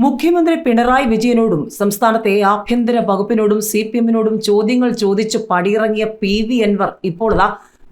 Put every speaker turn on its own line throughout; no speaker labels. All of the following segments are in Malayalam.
മുഖ്യമന്ത്രി പിണറായി വിജയനോടും സംസ്ഥാനത്തെ ആഭ്യന്തര വകുപ്പിനോടും സി പി എമ്മിനോടും ചോദ്യങ്ങൾ ചോദിച്ച് പടിയിറങ്ങിയ പി വി അൻവർ ഇപ്പോൾ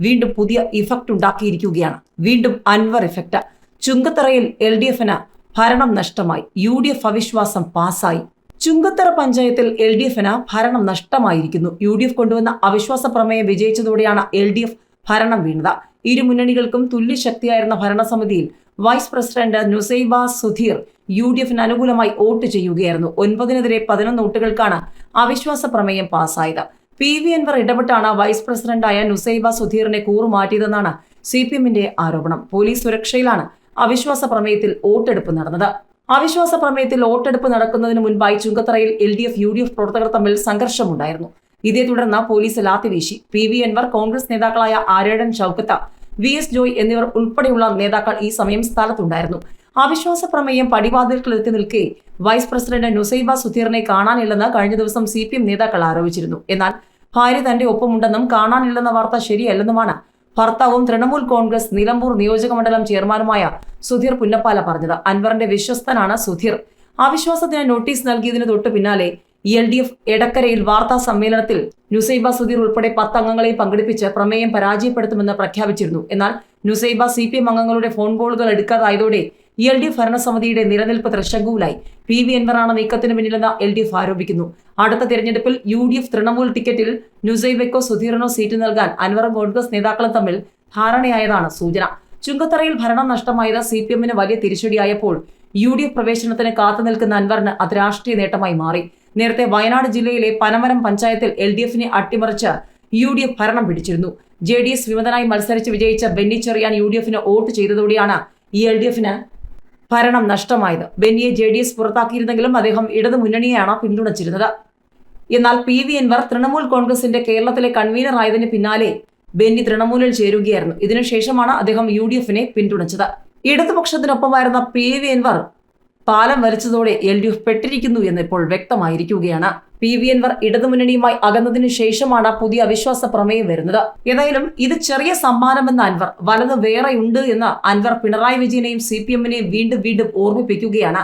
വീണ്ടും പുതിയ ഇഫക്റ്റ് ഉണ്ടാക്കിയിരിക്കുകയാണ്. വീണ്ടും അൻവർ ഇഫക്റ്റ് ചുങ്കത്തറയിൽ എൽ ഡി എഫിന് ഭരണം നഷ്ടമായി. യു ഡി എഫ് അവിശ്വാസം പാസായി. ചുങ്കത്തറ പഞ്ചായത്തിൽ എൽ ഡി എഫിന് ഭരണം നഷ്ടമായിരിക്കുന്നു. യു ഡി എഫ് കൊണ്ടുവന്ന അവിശ്വാസ പ്രമേയം വിജയിച്ചതോടെയാണ് എൽ ഡി എഫ് ഭരണം വീണത്. ഇരു മുന്നണികൾക്കും തുല്യശക്തിയായിരുന്ന ഭരണസമിതിയിൽ vice president Nusaiba Sudheer U D എഫിന് അനുകൂലമായി വോട്ട് ചെയ്യുകയായിരുന്നു. ഒൻപതിനെതിരെ പതിനൊന്ന് വോട്ടുകൾക്കാണ് അവിശ്വാസ പ്രമേയം പാസ്സായത് പി വി അൻവർ ഇടപെട്ടാണ് വൈസ് പ്രസിഡന്റായ നുസൈബ സുധീറിനെ കൂറുമാറ്റിയതെന്നാണ് സി പി എമ്മിന്റെ ആരോപണം. പോലീസ് സുരക്ഷയിലാണ് അവിശ്വാസ പ്രമേയത്തിൽ വോട്ടെടുപ്പ് നടന്നത്. അവിശ്വാസ പ്രമേയത്തിൽ വോട്ടെടുപ്പ് നടക്കുന്നതിന് മുൻപായി ചുങ്കത്തറയിൽ L D F U D F പ്രവർത്തകർ തമ്മിൽ സംഘർഷമുണ്ടായിരുന്നു. ഇതേ തുടർന്ന് പോലീസ് ലാത്തിവീശി പി വി അൻവർ കോൺഗ്രസ് നേതാക്കളായ ആരേടൻ ചൌക്കത്ത വി എസ് ജോയ് എന്നിവർ ഉൾപ്പെടെയുള്ള നേതാക്കൾ ഈ സമയം സ്ഥലത്തുണ്ടായിരുന്നു. അവിശ്വാസ പ്രമേയം പടിവാതിൽക്കലെത്തി നിൽക്കെ. വൈസ് പ്രസിഡന്റ് നുസൈബ സുധീറിനെ കാണാനില്ലെന്ന് കഴിഞ്ഞ ദിവസം സി പി എം നേതാക്കൾ ആരോപിച്ചിരുന്നു. എന്നാൽ ഭാര്യ തന്റെ ഒപ്പമുണ്ടെന്നും കാണാനില്ലെന്ന വാർത്ത ശരിയല്ലെന്നുമാണ് ഭർത്താവും തൃണമൂൽ കോൺഗ്രസ് നിലമ്പൂർ നിയോജകമണ്ഡലം ചെയർമാനുമായ സുധീർ പുന്നപ്പാല പറഞ്ഞത്. അൻവറിന്റെ വിശ്വസ്തനാണ് സുധീർ. അവിശ്വാസത്തിന് നോട്ടീസ് നൽകിയതിന് തൊട്ടു പിന്നാലെ എൽ ഡി എഫ് എടക്കരയിൽ വാർത്താ സമ്മേളനത്തിൽ നുസൈബ സുധീർ ഉൾപ്പെടെ പത്ത് അംഗങ്ങളെയും പങ്കെടുപ്പിച്ച് പ്രമേയം പരാജയപ്പെടുത്തുമെന്ന് പ്രഖ്യാപിച്ചിരുന്നു. എന്നാൽ നുസൈബ സി പി എം അംഗങ്ങളുടെ ഫോൺ കോളുകൾ എടുക്കാതായതോടെ എൽ ഡി എഫ് ഭരണസമിതിയുടെ നിലനിൽപ്പ് തൃശങ്കുവിലായി പി വി എൻവറാണ് നീക്കത്തിന് പിന്നിലെന്ന് എൽ ഡി എഫ് ആരോപിക്കുന്നു. അടുത്ത തിരഞ്ഞെടുപ്പിൽ യു ഡി എഫ് തൃണമൂൽ ടിക്കറ്റിൽ നുസൈബയ്ക്കോ സുധീറിനോ സീറ്റ് നൽകാൻ അൻവറും കോൺഗ്രസ് നേതാക്കളും തമ്മിൽ ധാരണയായതാണ് സൂചന. ചുങ്കത്തറയിൽ ഭരണം നഷ്ടമായത് സി പി എമ്മിന് വലിയ തിരിച്ചടിയായപ്പോൾ യു ഡി എഫ് പ്രവേശനത്തിന് കാത്തു നിൽക്കുന്ന അൻവറിന് അത് രാഷ്ട്രീയ നേട്ടമായി മാറി. നേരത്തെ വയനാട് ജില്ലയിലെ പനമരം പഞ്ചായത്തിൽ എൽ ഡി എഫിനെ അട്ടിമറിച്ച് യു ഡി എഫ് ഭരണം പിടിച്ചിരുന്നു. ജെ ഡി എസ് വിമതനായി മത്സരിച്ച് വിജയിച്ച ബെന്നി ചെറിയാൻ യു ഡി എഫിന് വോട്ട് ചെയ്തതോടെയാണ് ഈ എൽ ഡി എഫിന് ഭരണം നഷ്ടമായത്. ബെന്നിയെ ജെ ഡി എസ് പുറത്താക്കിയിരുന്നെങ്കിലും അദ്ദേഹം ഇടതു മുന്നണിയെയാണ് പിന്തുണച്ചിരുന്നത്. എന്നാൽ പി വി എൻവർ തൃണമൂൽ കോൺഗ്രസിന്റെ കേരളത്തിലെ കൺവീനർ ആയതിന് പിന്നാലെ ബെന്നി തൃണമൂലിൽ ചേരുകയായിരുന്നു. ഇതിനുശേഷമാണ് അദ്ദേഹം യു ഡി എഫിനെ പിന്തുണച്ചത്. ഇടതുപക്ഷത്തിനൊപ്പമായിരുന്ന പി വി അൻവർ പാലം വലിച്ചതോടെ എൽ ഡി എഫ് പെട്ടിരിക്കുന്നു എന്നിപ്പോൾ വ്യക്തമായിരിക്കുകയാണ്. പി വി എൻവർ ഇടതുമുന്നണിയുമായി അകന്നതിനു ശേഷമാണ് പുതിയ അവിശ്വാസ പ്രമേയം വരുന്നത്. ഏതായാലും ഇത് ചെറിയ സമ്മാനമെന്ന അൻവർ വലത് വേറെയുണ്ട് എന്ന് അൻവർ പിണറായി വിജയനെയും സി പി എമ്മിനെയും വീണ്ടും വീണ്ടും ഓർമ്മിപ്പിക്കുകയാണ്.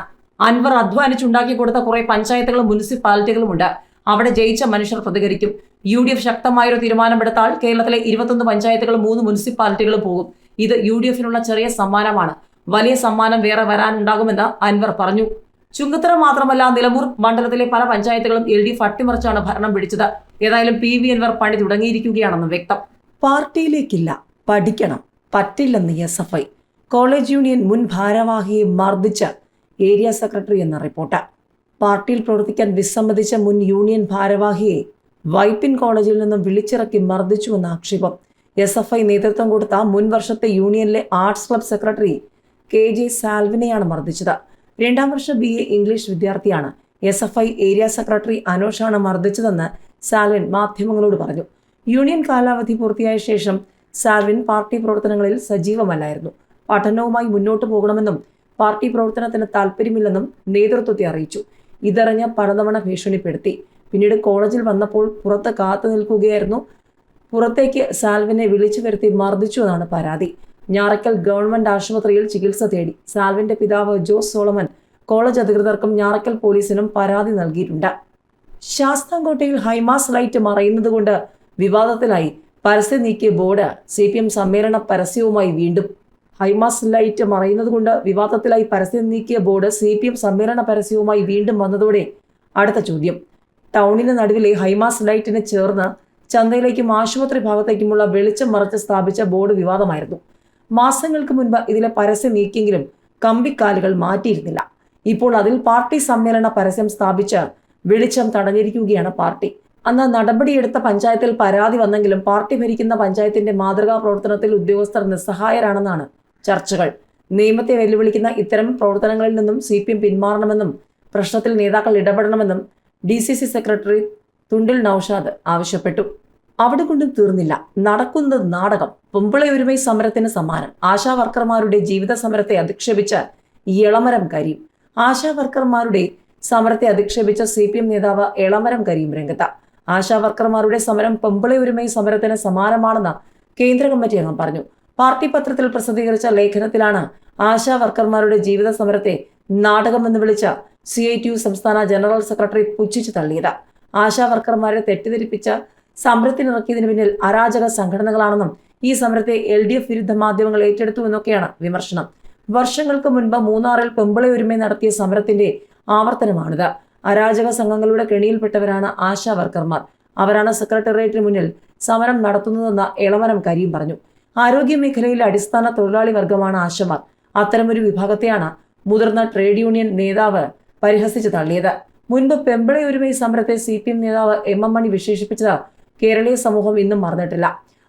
അൻവർ അധ്വാനിച്ചുണ്ടാക്കി കൊടുത്ത കുറെ പഞ്ചായത്തുകളും മുനിസിപ്പാലിറ്റികളും ഉണ്ട്. അവിടെ ജയിച്ച മനുഷ്യർ പ്രതികരിക്കും. യു ഡി എഫ് ശക്തമായൊരു തീരുമാനമെടുത്താൽ കേരളത്തിലെ ഇരുപത്തൊന്ന് പഞ്ചായത്തുകളും മൂന്ന് മുനിസിപ്പാലിറ്റികളും പോകും. ഇത് യു ഡി എഫിനുള്ള ചെറിയ സമ്മാനമാണ്. വലിയ സമ്മാനം വേറെ വരാനുണ്ടാകുമെന്ന് അൻവർ പറഞ്ഞു. ചുങ്കത്തറ മാത്രമല്ല നിലമ്പൂർ മണ്ഡലത്തിലെ പല പഞ്ചായത്തുകളും എൽ ഡി അട്ടിമറിച്ചാണ് ഭരണം പിടിച്ചത്. ഏതായാലും പി വി അൻവർ പണി തുടങ്ങിയിരിക്കുകയാണെന്ന് വ്യക്തം. പാർട്ടിയിലേക്കില്ല പഠിക്കണം. പറ്റില്ലെന്ന് S F I. College union മുൻ ഭാരവാഹിയെ മർദ്ദിച്ച ഏരിയ സെക്രട്ടറി എന്ന റിപ്പോർട്ട്. പാർട്ടിയിൽ പ്രവർത്തിക്കാൻ വിസമ്മതിച്ച മുൻ യൂണിയൻ ഭാരവാഹിയെ വൈപ്പിൻ കോളേജിൽ നിന്നും വിളിച്ചിറക്കി മർദ്ദിച്ചുവെന്ന ആക്ഷേപം എസ് എഫ് ഐ നേതൃത്വം കൊടുത്ത മുൻ വർഷത്തെ യൂണിയനിലെ arts club secretary K J സാൽവിനെയാണ് മർദ്ദിച്ചത്. രണ്ടാം വർഷ ബി എ ഇംഗ്ലീഷ് വിദ്യാർത്ഥിയാണ്. S F I area secretary അനോഷാണ് മർദ്ദിച്ചതെന്ന് സാൽവിൻ മാധ്യമങ്ങളോട് പറഞ്ഞു. യൂണിയൻ കാലാവധി പൂർത്തിയായ ശേഷം സാൽവിൻ പാർട്ടി പ്രവർത്തനങ്ങളിൽ സജീവമല്ലായിരുന്നു. പഠനവുമായി മുന്നോട്ടു പോകണമെന്നും പാർട്ടി പ്രവർത്തനത്തിന് താല്പര്യമില്ലെന്നും നേതൃത്വത്തെ അറിയിച്ചു. ഇതറിഞ്ഞ പലതവണ ഭീഷണിപ്പെടുത്തി. പിന്നീട് കോളേജിൽ വന്നപ്പോൾ പുറത്ത് കാത്തു നിൽക്കുകയായിരുന്നു. പുറത്തേക്ക് സാൽവിനെ വിളിച്ചു വരുത്തി മർദ്ദിച്ചു എന്നാണ് പരാതി. ഞാറക്കൽ ഗവൺമെന്റ് ആശുപത്രിയിൽ ചികിത്സ തേടി. സാൽവിന്റെ പിതാവ് ജോസ് സോളമൻ കോളേജ് അധികൃതർക്കും ഞാറയ്ക്കൽ പോലീസിനും പരാതി നൽകിയിട്ടുണ്ട്. ശാസ്താംകോട്ടയിൽ ഹൈമാസ് ലൈറ്റ് മറയുന്നതുകൊണ്ട് വിവാദത്തിലായി. പരസ്യം നീക്കിയ ബോർഡ് സി പി എം സമ്മേളന പരസ്യവുമായി വീണ്ടും. ഹൈമാസ് ലൈറ്റ് മറയുന്നതുകൊണ്ട് വിവാദത്തിലായി പരസ്യം നീക്കിയ ബോർഡ് സി പി എം സമ്മേളന പരസ്യവുമായി വീണ്ടും വന്നതോടെ അടുത്ത ചോദ്യം. ടൗണിന് നടുവിലെ ഹൈമാസ് ലൈറ്റിന് ചേർന്ന് ചന്തയിലേക്കും ആശുപത്രി ഭാഗത്തേക്കുമുള്ള വെളിച്ചം മറച്ച് സ്ഥാപിച്ച ബോർഡ് വിവാദമായിരുന്നു. മാസങ്ങൾക്ക് മുൻപ് ഇതിലെ പരസ്യം നീക്കിയെങ്കിലും കമ്പിക്കാലുകൾ മാറ്റിയിരുന്നില്ല. ഇപ്പോൾ അതിൽ പാർട്ടി സമ്മേളന പരസ്യം സ്ഥാപിച്ച് വെളിച്ചം തടഞ്ഞിരിക്കുകയാണ് പാർട്ടി. അന്ന് നടപടിയെടുത്ത പഞ്ചായത്തിൽ പരാതി വന്നെങ്കിലും പാർട്ടി ഭരിക്കുന്ന പഞ്ചായത്തിന്റെ മാതൃകാ പ്രവർത്തനത്തിൽ ഉദ്യോഗസ്ഥർ നിസ്സഹായരാണെന്നാണ് ചർച്ചകൾ. നിയമത്തെ വെല്ലുവിളിക്കുന്ന ഇത്തരം പ്രവർത്തനങ്ങളിൽ നിന്നും സി പി എം പിന്മാറണമെന്നും പ്രശ്നത്തിൽ നേതാക്കൾ ഇടപെടണമെന്നും D C C secretary Thundil Noushad ആവശ്യപ്പെട്ടു. അവിടെ കൊണ്ടും തീർന്നില്ല. നടക്കുന്നത് നാടകം. പൊമ്പിള ഒരുമൈ സമരത്തിന് സമാനം. ആശാ വർക്കർമാരുടെ ജീവിത സമരത്തെ അധിക്ഷേപിച്ച എളമരം കരീം. ആശാ വർക്കർമാരുടെ സമരത്തെ അധിക്ഷേപിച്ച സി പി എം നേതാവ് എളമരം കരീം രംഗത്ത. ആശാ വർക്കർമാരുടെ സമരം പൊമ്പിള ഒരുമൈ സമരത്തിന് സമാനമാണെന്ന് കേന്ദ്ര കമ്മിറ്റി അംഗം പറഞ്ഞു. പാർട്ടി പത്രത്തിൽ പ്രസിദ്ധീകരിച്ച ലേഖനത്തിലാണ് ആശാ വർക്കർമാരുടെ ജീവിത സമരത്തെ നാടകമെന്ന് വിളിച്ച സി ഐ ടി യു സംസ്ഥാന ജനറൽ സെക്രട്ടറി പുച്ഛിച്ചു തള്ളിയത്. ആശാ വർക്കർമാരെ തെറ്റിദ്ധരിപ്പിച്ച സമരത്തിനിറക്കിയതിന് പിന്നിൽ അരാജക സംഘടനകളാണെന്നും ഈ സമരത്തെ എൽ ഡി എഫ് വിരുദ്ധ മാധ്യമങ്ങൾ ഏറ്റെടുത്തു എന്നൊക്കെയാണ് വിമർശനം. വർഷങ്ങൾക്ക് മുൻപ് മൂന്നാറിൽ പെമ്പിളി ഒരുമ നടത്തിയ സമരത്തിന്റെ ആവർത്തനമാണിത്. അരാജക സംഘങ്ങളുടെ കെണിയിൽപ്പെട്ടവരാണ് ആശാ വർക്കർമാർ. അവരാണ് സെക്രട്ടേറിയറ്റിന് മുന്നിൽ സമരം നടത്തുന്നതെന്ന് ഇളമരം കരീം പറഞ്ഞു. ആരോഗ്യ മേഖലയിലെ അടിസ്ഥാന തൊഴിലാളി വർഗമാണ് ആശമാർ. അത്തരമൊരു വിഭാഗത്തെയാണ് മുതിർന്ന ട്രേഡ് യൂണിയൻ നേതാവ് പരിഹസിച്ച് തള്ളിയത്. മുൻപ് പെമ്പിള സമരത്തെ സി പി എം നേതാവ് എം എം മണി വിശേഷിപ്പിച്ചത് കേരളീയ സമൂഹം ഇന്നും മറന്നിട്ടില്ല.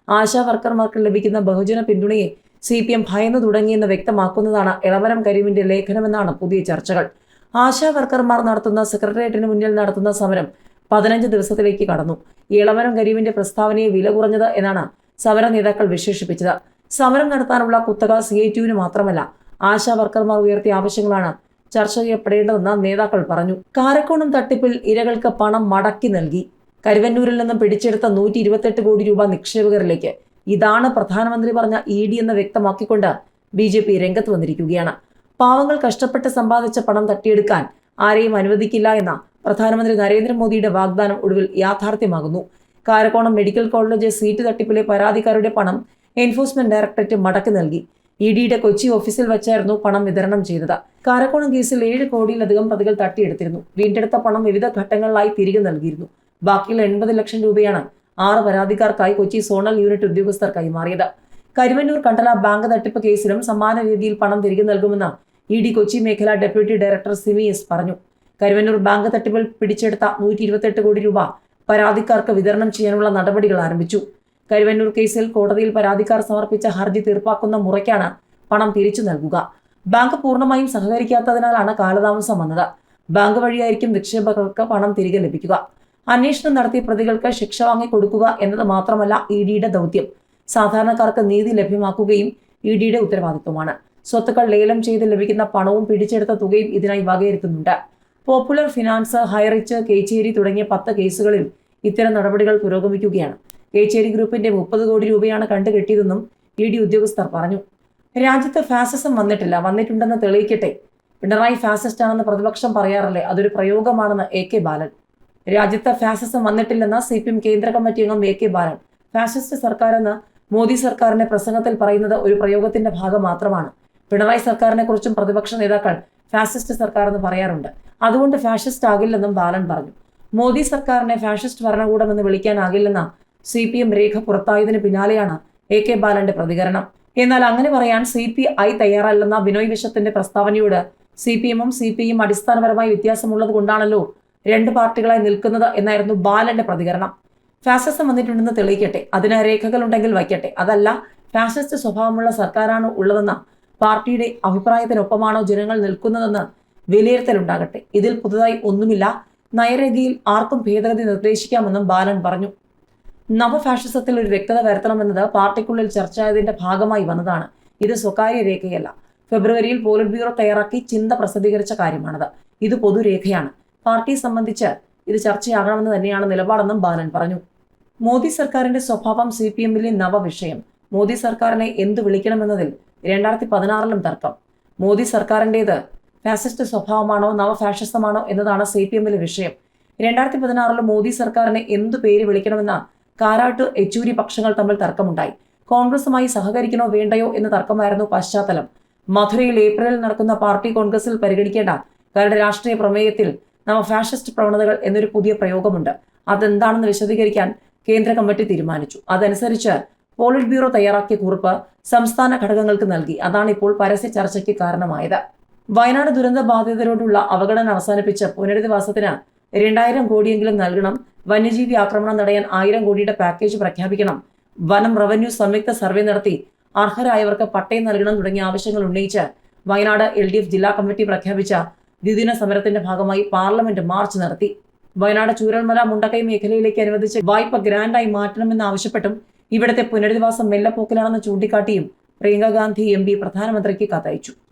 ആശാ വർക്കർമാർക്ക് ലഭിക്കുന്ന ബഹുജന പിന്തുണയെ സി പി എം ഭയന്നു തുടങ്ങിയെന്ന് വ്യക്തമാക്കുന്നതാണ് ഇളവരം കരീമിന്റെ ലേഖനമെന്നാണ് പുതിയ ചർച്ചകൾ. ആശാ വർക്കർമാർ നടത്തുന്ന സെക്രട്ടേറിയറ്റിന് മുന്നിൽ നടത്തുന്ന സമരം പതിനഞ്ച് ദിവസത്തിലേക്ക് കടന്നു. ഇളവരം കരീമിന്റെ പ്രസ്താവനയെ വില കുറഞ്ഞത് എന്നാണ് സമര നേതാക്കൾ വിശേഷിപ്പിച്ചത്. സമരം നടത്താനുള്ള കുത്തക സി ഐ ടിയുവിന് മാത്രമല്ല ആശാ വർക്കർമാർ ഉയർത്തിയ ആവശ്യങ്ങളാണ് ചർച്ച ചെയ്യപ്പെടേണ്ടതെന്ന് നേതാക്കൾ പറഞ്ഞു. കാരക്കോണം തട്ടിപ്പിൽ ഇരകൾക്ക് പണം മടക്കി നൽകി. കരുവന്നൂരിൽ നിന്നും പിടിച്ചെടുത്ത നൂറ്റി ഇരുപത്തെട്ട് കോടി രൂപ നിക്ഷേപകരിലേക്ക് ഇതാണ് പ്രധാനമന്ത്രി പറഞ്ഞ ഇ ഡി എന്ന് വ്യക്തമാക്കിക്കൊണ്ട് ബി ജെ പി രംഗത്ത് വന്നിരിക്കുകയാണ്. പാവങ്ങൾ കഷ്ടപ്പെട്ട് സമ്പാദിച്ച പണം തട്ടിയെടുക്കാൻ ആരെയും അനുവദിക്കില്ല എന്ന പ്രധാനമന്ത്രി നരേന്ദ്രമോദിയുടെ വാഗ്ദാനം ഒടുവിൽ യാഥാർത്ഥ്യമാകുന്നു. കാരക്കോണം മെഡിക്കൽ കോളേജ് സീറ്റ് തട്ടിപ്പിലെ പരാതിക്കാരുടെ പണം എൻഫോഴ്സ്മെന്റ് ഡയറക്ടറേറ്റ് മടക്കി നൽകി. ഇ ഡിയുടെ കൊച്ചി ഓഫീസിൽ വെച്ചായിരുന്നു പണം വിതരണം ചെയ്തത്. കാരക്കോണം കേസിൽ ഏഴ് കോടിയിലധികം പ്രതികൾ തട്ടിയെടുത്തിരുന്നു. വീണ്ടെടുത്ത പണം വിവിധ ഘട്ടങ്ങളിലായി തിരികെ നൽകിയിരുന്നു. ബാക്കിയുള്ള എൺപത് ലക്ഷം രൂപയാണ് ആറ് പരാതിക്കാർക്കായി കൊച്ചി സോണൽ യൂണിറ്റ് ഉദ്യോഗസ്ഥർ കൈമാറിയത്. കരുവന്നൂർ കണ്ടല ബാങ്ക് തട്ടിപ്പ് കേസിലും സമാന രീതിയിൽ പണം തിരികെ നൽകുമെന്ന് ഇ ഡി കൊച്ചി മേഖലാ ഡെപ്യൂട്ടി ഡയറക്ടർ സിമി എസ് പറഞ്ഞു. കരുവന്നൂർ ബാങ്ക് തട്ടിപ്പിൽ പിടിച്ചെടുത്ത നൂറ്റി ഇരുപത്തെട്ട് കോടി രൂപ പരാതിക്കാർക്ക് വിതരണം ചെയ്യാനുള്ള നടപടികൾ ആരംഭിച്ചു. കരുവന്നൂർ കേസിൽ കോടതിയിൽ പരാതിക്കാർ സമർപ്പിച്ച ഹർജി തീർപ്പാക്കുന്ന മുറയ്ക്കാണ് പണം തിരിച്ചു നൽകുക. ബാങ്ക് പൂർണമായും സഹകരിക്കാത്തതിനാലാണ് കാലതാമസം വന്നത്. ബാങ്ക് വഴിയായിരിക്കും നിക്ഷേപകർക്ക് പണം തിരികെ ലഭിക്കുക. അന്വേഷണം നടത്തി പ്രതികൾക്ക് ശിക്ഷ വാങ്ങി കൊടുക്കുക എന്നത് മാത്രമല്ല ഇ ഡിയുടെ ദൗത്യം. സാധാരണക്കാർക്ക് നീതി ലഭ്യമാക്കുകയും ഇ ഡിയുടെ ഉത്തരവാദിത്വമാണ്. സ്വത്തുക്കൾ ലേലം ചെയ്ത് ലഭിക്കുന്ന പണവും പിടിച്ചെടുത്ത തുകയും ഇതിനായി വകയിരുത്തുന്നുണ്ട്. പോപ്പുലർ ഫിനാൻസ് ഹൈറിച്ച് കേച്ചേരി തുടങ്ങിയ പത്ത് കേസുകളിൽ ഇത്തരം നടപടികൾ പുരോഗമിക്കുകയാണ്. കേച്ചേരി ഗ്രൂപ്പിന്റെ മുപ്പത് കോടി രൂപയാണ് കണ്ടുകെട്ടിയതെന്നും ഇ ഡി ഉദ്യോഗസ്ഥർ പറഞ്ഞു. രാജ്യത്ത് ഫാസിസം വന്നിട്ടില്ല. വന്നിട്ടുണ്ടെന്ന് തെളിയിക്കട്ടെ. പിണറായി ഫാസിസ്റ്റ് ആണെന്ന് പ്രതിപക്ഷം പറയാറില്ലേ? അതൊരു പ്രയോഗമാണെന്ന് എ കെ ബാലൻ. രാജ്യത്ത് ഫാസിസം വന്നിട്ടില്ലെന്ന് സി പി എം കേന്ദ്ര കമ്മിറ്റി അംഗം എ കെ ബാലൻ. ഫാസിസ്റ്റ് സർക്കാർ സർക്കാരെന്ന് മോദി സർക്കാരിന്റെ പ്രസംഗത്തിൽ പറയുന്നത് ഒരു പ്രയോഗത്തിന്റെ ഭാഗം മാത്രമാണ്. പിണറായി സർക്കാരിനെ കുറിച്ചും പ്രതിപക്ഷ നേതാക്കൾ ഫാസിസ്റ്റ് സർക്കാർ എന്ന് പറയാറുണ്ട്. അതുകൊണ്ട് ഫാഷിസ്റ്റ് ആകില്ലെന്നും ബാലൻ പറഞ്ഞു. മോദി സർക്കാരിനെ ഫാഷിസ്റ്റ് ഭരണകൂടം എന്ന് വിളിക്കാനാകില്ലെന്ന സി പി എം രേഖ പുറത്തായതിന് പിന്നാലെയാണ് എ കെ ബാലന്റെ പ്രതികരണം. എന്നാൽ അങ്ങനെ പറയാൻ സി പി ഐ തയ്യാറല്ലെന്ന ബിനോയ് വിശ്വത്തിന്റെ പ്രസ്താവനയോട് സി പി എമ്മും സി പി ഐയും അടിസ്ഥാനപരമായി വ്യത്യാസമുള്ളത് കൊണ്ടാണല്ലോ രണ്ട് പാർട്ടികളായി നിൽക്കുന്നത് എന്നായിരുന്നു ബാലന്റെ പ്രതികരണം. ഫാസിസം വന്നിട്ടുണ്ടെന്ന് തെളിയിക്കട്ടെ. അതിന് രേഖകളുണ്ടെങ്കിൽ വയ്ക്കട്ടെ. അതല്ല ഫാസിസ്റ്റ് സ്വഭാവമുള്ള സർക്കാരാണ് ഉള്ളതെന്ന പാർട്ടിയുടെ അഭിപ്രായത്തിനൊപ്പമാണോ ജനങ്ങൾ നിൽക്കുന്നതെന്ന് വിലയിരുത്തലുണ്ടാകട്ടെ. ഇതിൽ പുതുതായി ഒന്നുമില്ല. നയരേഖയിൽ ആർക്കും ഭേദഗതി നിർദ്ദേശിക്കാമെന്നും ബാലൻ പറഞ്ഞു. നവഫാഷിസത്തിൽ ഒരു വ്യക്തത വരുത്തണമെന്നത് പാർട്ടിക്കുള്ളിൽ ചർച്ചയായതിന്റെ ഭാഗമായി വന്നതാണ്. ഇത് സ്വകാര്യ രേഖയല്ല. ഫെബ്രുവരിയിൽ പോളിറ്റ് ബ്യൂറോ തയ്യാറാക്കി ചിന്ത പ്രസിദ്ധീകരിച്ച കാര്യമാണത്. ഇത് പൊതുരേഖയാണ്. പാർട്ടിയെ സംബന്ധിച്ച് ഇത് ചർച്ചയാകണമെന്ന് തന്നെയാണ് നിലപാടെന്നും ബാലൻ പറഞ്ഞു. മോദി സർക്കാരിന്റെ സ്വഭാവം സി പി എമ്മിലെ നവവിഷയം. മോദി സർക്കാരിനെ എന്തു വിളിക്കണമെന്നതിൽ രണ്ടായിരത്തി പതിനാറിലും തർക്കം. മോദി സർക്കാരിന്റേത് ഫാസിസ്റ്റ് സ്വഭാവമാണോ നവഫാഷിസമാണോ എന്നതാണ് സി പി എമ്മിലെ വിഷയം. രണ്ടായിരത്തി പതിനാറിൽ മോദി സർക്കാരിനെ എന്തു പേര് വിളിക്കണമെന്ന കാരാട്ട് യെച്ചൂരി പക്ഷങ്ങൾ തമ്മിൽ തർക്കമുണ്ടായി. കോൺഗ്രസുമായി സഹകരിക്കണോ വേണ്ടയോ എന്ന തർക്കമായിരുന്നു പശ്ചാത്തലം. മധുരയിൽ ഏപ്രിലിൽ നടക്കുന്ന പാർട്ടി കോൺഗ്രസിൽ പരിഗണിക്കേണ്ട കരട് രാഷ്ട്രീയ പ്രമേയത്തിൽ നവ ഫാഷിസ്റ്റ് പ്രവണതകൾ എന്നൊരു പുതിയ പ്രയോഗമുണ്ട്. അതെന്താണെന്ന് വിശദീകരിക്കാൻ കേന്ദ്ര കമ്മിറ്റി തീരുമാനിച്ചു. അതനുസരിച്ച് പോളിറ്റ് ബ്യൂറോ തയ്യാറാക്കിയ കുറിപ്പ് സംസ്ഥാന ഘടകങ്ങൾക്ക് നൽകി. അതാണ് ഇപ്പോൾ പരസ്യ ചർച്ചയ്ക്ക് കാരണമായത്. വയനാട് ദുരന്ത ബാധിതരോടുള്ള അവഗണന അവസാനിപ്പിച്ച് പുനരധിവാസത്തിന് രണ്ടായിരം കോടിയെങ്കിലും നൽകണം. വന്യജീവി ആക്രമണം തടയാൻ ആയിരം കോടിയുടെ പാക്കേജ് പ്രഖ്യാപിക്കണം. വനം റവന്യൂ സംയുക്ത സർവേ നടത്തി അർഹരായവർക്ക് പട്ടയം നൽകണം തുടങ്ങിയ ആവശ്യങ്ങൾ ഉന്നയിച്ച് വയനാട് എൽ ജില്ലാ കമ്മിറ്റി പ്രഖ്യാപിച്ച ദ്വിദിന സമരത്തിന്റെ ഭാഗമായി പാർലമെന്റ് മാർച്ച് നടത്തി. വയനാട് ചൂരൽമല മുണ്ടക്കൈ മേഖലയിലേക്ക് അനുവദിച്ച വായ്പ ഗ്രാൻഡായി മാറ്റണമെന്നാവശ്യപ്പെട്ടും ഇവിടത്തെ പുനരധിവാസം മെല്ലപ്പോക്കിലാണെന്ന് ചൂണ്ടിക്കാട്ടിയും പ്രിയങ്ക ഗാന്ധി എം പി പ്രധാനമന്ത്രിക്ക് കത്തയച്ചു.